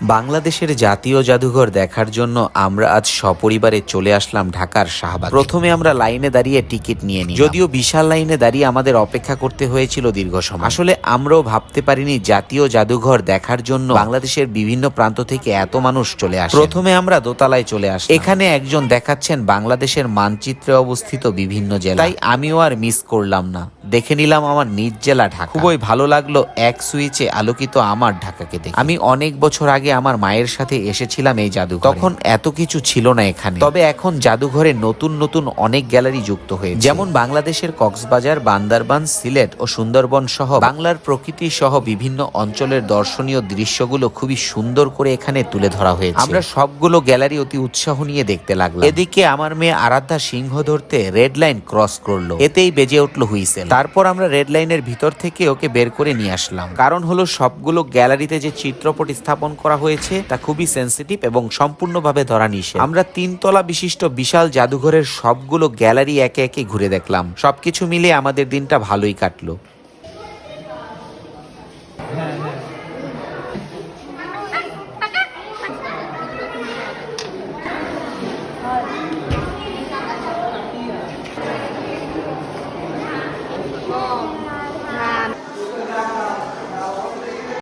বাংলাদেশের জাতীয় জাদুঘর দেখার জন্য আমরা আজ সপরিবারে চলে আসলাম ঢাকার শাহবাগ। প্রথমে আমরা লাইনে দাঁড়িয়ে টিকিট নিয়ে নিই যদিও বিশাল লাইনে দাঁড়িয়ে আমাদের অপেক্ষা করতে হয়েছিল দীর্ঘ সময়। আসলে আমরাও ভাবতে পারিনি জাতীয় জাদুঘর দেখার জন্য বাংলাদেশের বিভিন্ন প্রান্ত থেকে এত মানুষ চলে আসে। প্রথমে আমরা দোতলায় চলে আসি এখানে একজন দেখাচ্ছেন বাংলাদেশের মানচিত্রে অবস্থিত বিভিন্ন জেলা। তাই আমিও আর মিস করলাম না। দেখে নিলাম আমার নিজ জেলা ঢাকা। খুবই ভালো লাগল এক সুইচে আলোকিত আমার ঢাকাকে দেখে। আমি অনেক বছর আগে আমার মায়ের সাথে এসেছিলাম এই জাদুঘর। তখন এত কিছু ছিল না এখানে। তবে এখন জাদুঘরে নতুন নতুন অনেক গ্যালারি যুক্ত হয়েছে। যেমন বাংলাদেশের কক্সবাজার, বান্দরবান, সিলেট ও সুন্দরবন সহ বাংলার প্রকৃতি সহ বিভিন্ন অঞ্চলের দর্শনীয় দৃশ্যগুলো খুবই সুন্দর করে এখানে তুলে ধরা হয়েছে। আমরা সবগুলো গ্যালারি অতি উৎসাহ নিয়ে দেখতে লাগলাম। এদিকে আমার মেয়ে আরাধ্যা সিংহ ধরতে রেড লাইন ক্রস করল। এতেই বেজে উঠল হুইসেল। তারপর আমরা রেড লাইনের ভিতর থেকে ওকে বের করে নিয়ে আসলাম। কারণ হলো সবগুলো গ্যালারিতে যে চিত্রপট স্থাপন করা হয়েছে, তা খুবই সেন্সিটিভ এবং সম্পূর্ণভাবে ধরা নিষেধ। আমরা তিনতলা বিশিষ্ট বিশাল জাদুঘরের সবগুলো গ্যালারি একে একে ঘুরে দেখলাম। সবকিছু মিলে আমাদের দিনটা ভালোই কাটলো।